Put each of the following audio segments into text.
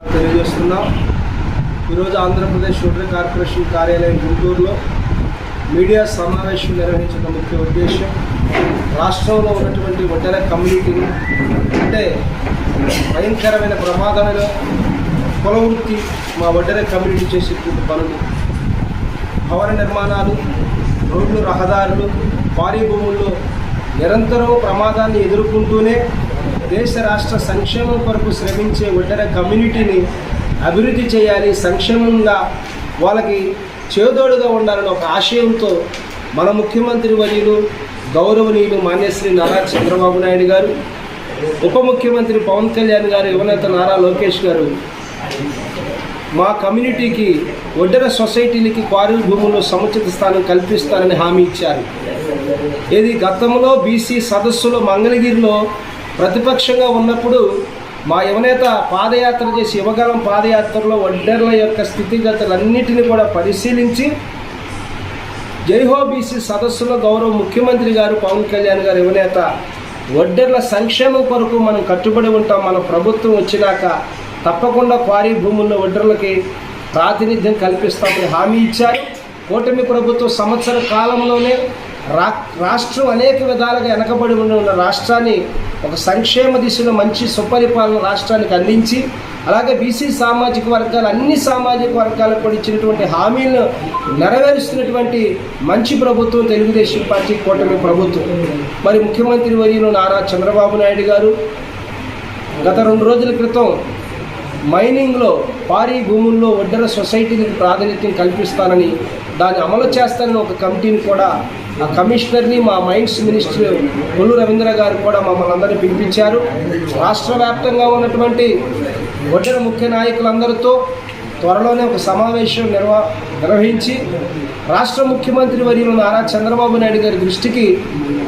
తెలియజేస్తున్నాం. ఈరోజు Andhra Pradesh rotary corporation కార్యాలయం గుంటూరులో మీడియా సమావేశం నిర్వహించిన ముఖ్య ఉద్దేశం రాష్ట్రంలో ఉన్నటువంటి ఒడ్డెర కమ్యూనిటీని అంటే భయంకరమైన ప్రమాదమైన కుల వృత్తి మా ఒడ్డెర కమ్యూనిటీ చేసేటువంటి పనులు. భవన నిర్మాణాలు రోడ్లు రహదారులు భారీ భూముల్లో నిరంతరం ప్రమాదాన్ని ఎదుర్కొంటూనే దేశ రాష్ట్ర సంక్షేమం కొరకు శ్రమించే ఒడ్డర కమ్యూనిటీని అభివృద్ధి చేయాలి సంక్షేమంగా వాళ్ళకి చేదోడుగా ఉండాలని ఒక ఆశయంతో మన ముఖ్యమంత్రి వర్యులు గౌరవనీయులు మాన్యశ్రీ నారా చంద్రబాబు నాయుడు గారు ఉప ముఖ్యమంత్రి పవన్ కళ్యాణ్ గారు యువనేత నారా లోకేష్ గారు మా కమ్యూనిటీకి ఒడ్డర సొసైటీలకి క్వారీ భూముల్లో సముచిత స్థానం కల్పిస్తారని హామీ ఇచ్చారు. ఇది గతంలో బీసీ సదస్సులో మంగళగిరిలో ప్రతిపక్షంగా ఉన్నప్పుడు మా యువనేత పాదయాత్ర చేసి యువగలం పాదయాత్రలో ఒడ్డర్ల యొక్క స్థితిగతులన్నిటిని కూడా పరిశీలించి జైహో బీసీ సదస్సులో గౌరవ ముఖ్యమంత్రి గారు పవన్ కళ్యాణ్ గారు యువనేత ఒడ్డర్ల సంక్షేమం కొరకు మనం కట్టుబడి ఉంటాం. మన ప్రభుత్వం వచ్చినాక తప్పకుండా క్వారీ భూముల్లో ఒడ్డర్లకి ప్రాతినిధ్యం కల్పిస్తామని హామీ ఇచ్చారు. కూటమి ప్రభుత్వం సంవత్సర కాలంలోనే రా రాష్ట్రం అనేక విధాలుగా వెనకబడి ఉన్న రాష్ట్రాన్ని ఒక సంక్షేమ దిశలో మంచి సుపరిపాలన రాష్ట్రానికి అందించి అలాగే బీసీ సామాజిక వర్గాలు అన్ని సామాజిక వర్గాలకు కూడా ఇచ్చినటువంటి హామీలను నెరవేరుస్తున్నటువంటి మంచి ప్రభుత్వం తెలుగుదేశం పార్టీ కూటమి ప్రభుత్వం. మరి ముఖ్యమంత్రి వర్యులు నారా చంద్రబాబు నాయుడు గారు గత రెండు రోజుల క్రితం మైనింగ్లో భారీ భూముల్లో ఒడ్డర సొసైటీలకు ప్రాతినిధ్యం కల్పిస్తానని దాన్ని అమలు చేస్తానని ఒక కమిటీని కూడా ఆ కమిషనర్ని మా మైండ్స్ మినిస్టర్ కొల్లు రవీంద్ర గారు కూడా మమ్మల్ని అందరినీ పిలిపించారు. రాష్ట్ర వ్యాప్తంగా ఉన్నటువంటి ఒడ్డర ముఖ్య నాయకులందరితో త్వరలోనే ఒక సమావేశం నిర్వ నిర్వహించి రాష్ట్ర ముఖ్యమంత్రి వర్యులు నారా చంద్రబాబు నాయుడు గారి దృష్టికి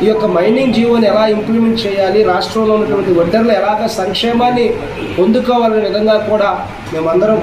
ఈ యొక్క మైనింగ్ జీవోని ఎలా ఇంప్లిమెంట్ చేయాలి రాష్ట్రంలో ఉన్నటువంటి ఒడ్డర్లు ఎలాగ సంక్షేమాన్ని పొందుకోవాలనే విధంగా కూడా మేమందరం